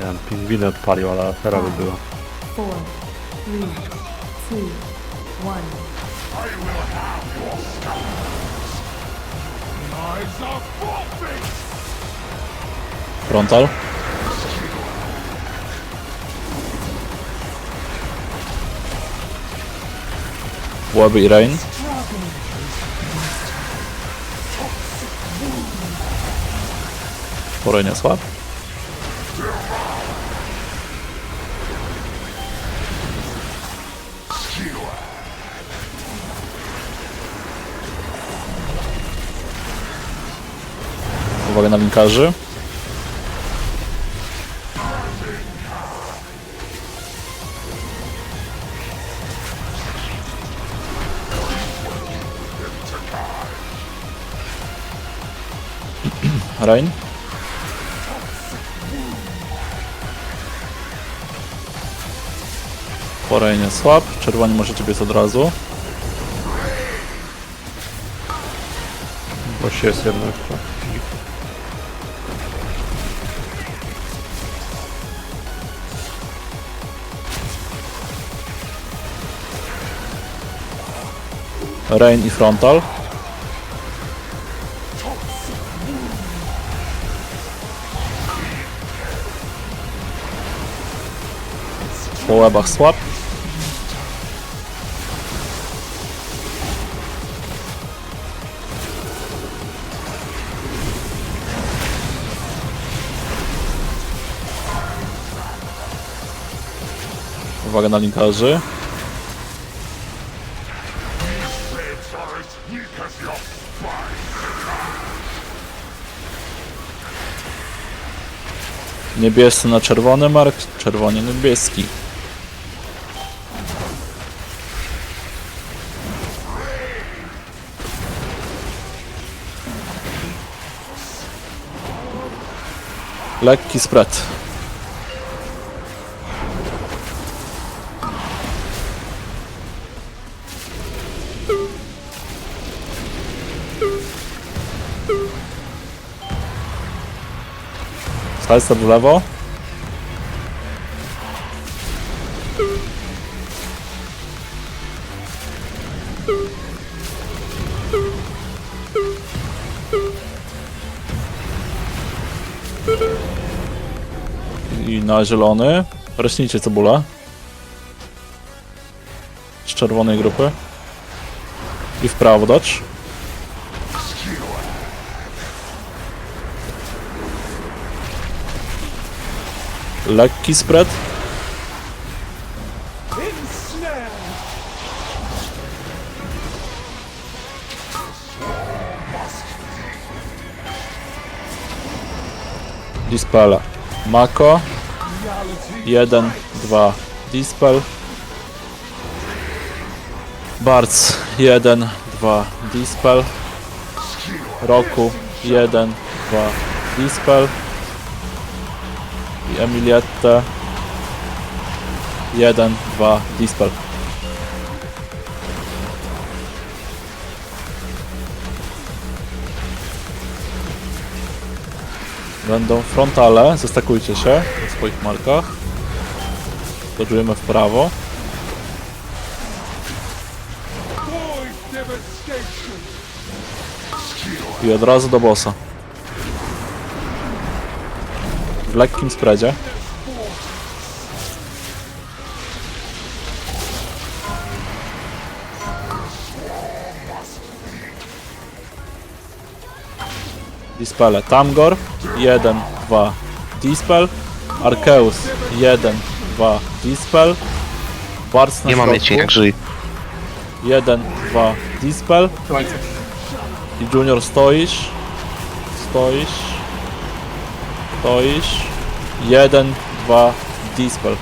Ja bym pingwiny odpalił, ale afera by była. four, three, two, one. Frontal. Łeby i Rain. Porenia słab. Uwaga na linkarzy. Rain. Porejnie słab, czerwoni możecie biec od razu. Gość jest jednak. Rain i frontal. Po łebach słab. Uwaga na linkarzy. Niebiescy na czerwony mark, czerwony niebieski. Lekki spread. Sidestep w lewo. I na zielony. Rośnijcie cebulę. Z czerwonej grupy. I w prawo dać. Lekki spread. Dispela. Mako. 1, 2, Dispel. Barc 1, 2, Dispel. Roku 1, 2, Dispel. I Emiliette 1, 2, Dispel. Będą frontale, zestakujcie się na swoich markach. Dodżujemy w prawo. I od razu do bossa. W lekkim spreadzie. Dispele. Tamgor 1, 2, Dispel. Arceus 1, 2, Dispel. Barc na Nie mam środku. mieć jak żyj. 1, 2, Dispel. I Junior stoisz. Stoisz. Stoisz. 1, 2, Dispel.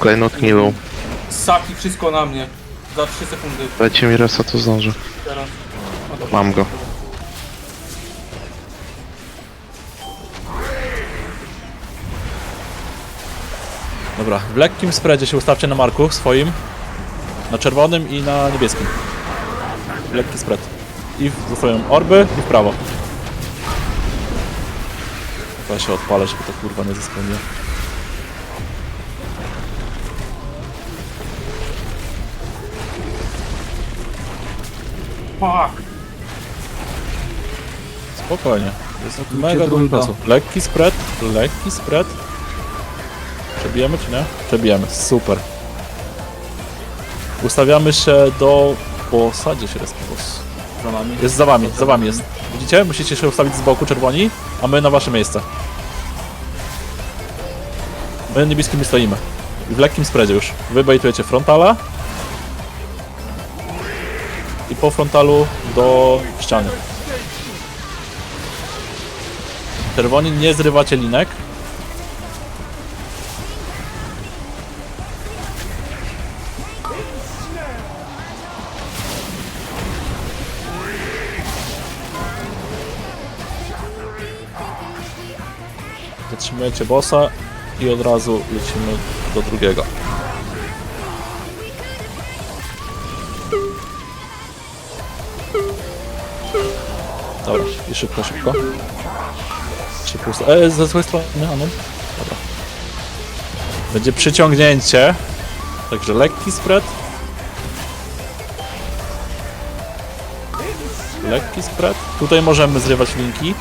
Klejnot nie był. Saki, wszystko na mnie. Za 3 sekundy Dajcie mi resa, to zdążę. teraz. O, dobra. Mam go. Dobra, w lekkim spreadzie się ustawcie na marku swoim. Na czerwonym i na niebieskim. Lekki spread. I w- zostawiam orby i w prawo. To ja się odpalę, żeby to kurwa nie zasłoniło. Fuck! Spokojnie. Jest mega dużo czasu. Lekki spread, lekki spread. Przebijemy czy nie? Przebijemy, super. Ustawiamy się do bossa. Gdzie się respi boss? Za nami. Jest za wami, za wami jest. Widzicie? Musicie się ustawić z boku czerwoni, a my na wasze miejsce. My niebieskimi stoimy. I w lekkim spreadzie już. Wy bejtujecie frontala. I po frontalu do ściany. Czerwoni nie zrywacie linek. Zatrzymujecie bossa i od razu lecimy do drugiego. Dobra, i szybko, szybko. Usta- e, ze złej strony, Anon. Dobra. Będzie przyciągnięcie. Także lekki spread. Lekki spread. Tutaj możemy zrywać linki.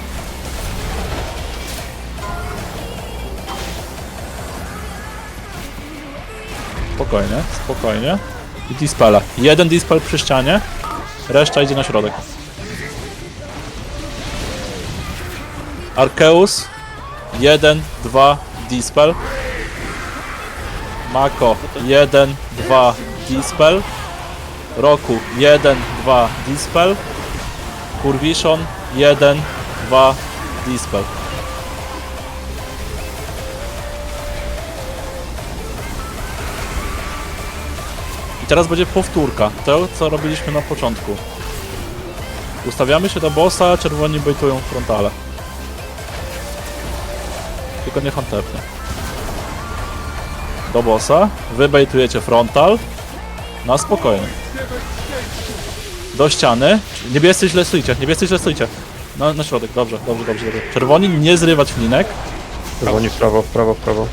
Spokojnie, spokojnie. I. Jeden dispel przy ścianie, reszta idzie na środek. Arkeus. Jeden, dwa, dispel. Mako. Jeden, dwa, dispel. Roku. Jeden, dwa, dispel. Kurwiszon. Jeden, dwa, dispel. I teraz będzie powtórka. To, co robiliśmy na początku. Ustawiamy się do bossa, czerwoni bejtują frontale. Tylko niech on tepnie. Do bossa. Wy bejtujecie frontal. Na spokojnie. Do ściany. Niebiescy źle stoicie, niebiescy źle stoicie. Na, na środek, dobrze, dobrze, dobrze, dobrze. Czerwoni nie zrywać linek. Czerwoni w prawo, w prawo, w prawo.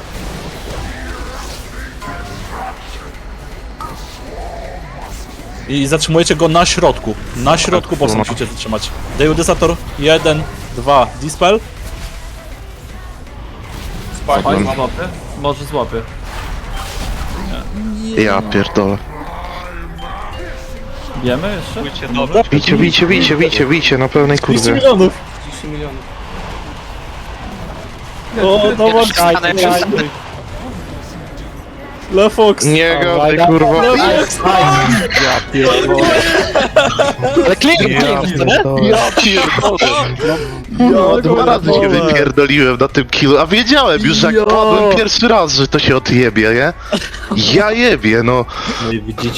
I zatrzymujecie go na środku. Na środku bossa no. musicie zatrzymać. Dejudysator 1, 2, dispel. Spike ma notę. Może złapie. Ja pierdolę. Wiemy jeszcze? Bicie, bicie, bicie, bicie, bicie, na pełnej 200 kurwie. milionów! 30 milionów. O, no właśnie. Le Fox. Nie gadaj, kurwa. Ale klik, Ja pierdolę. Ja pierdolę. Dwa razy się wypierdoliłem na tym kilu, a wiedziałem już jak padłem pierwszy raz, że to się odjebie, nie? Ja jebie, no. No i widzicie,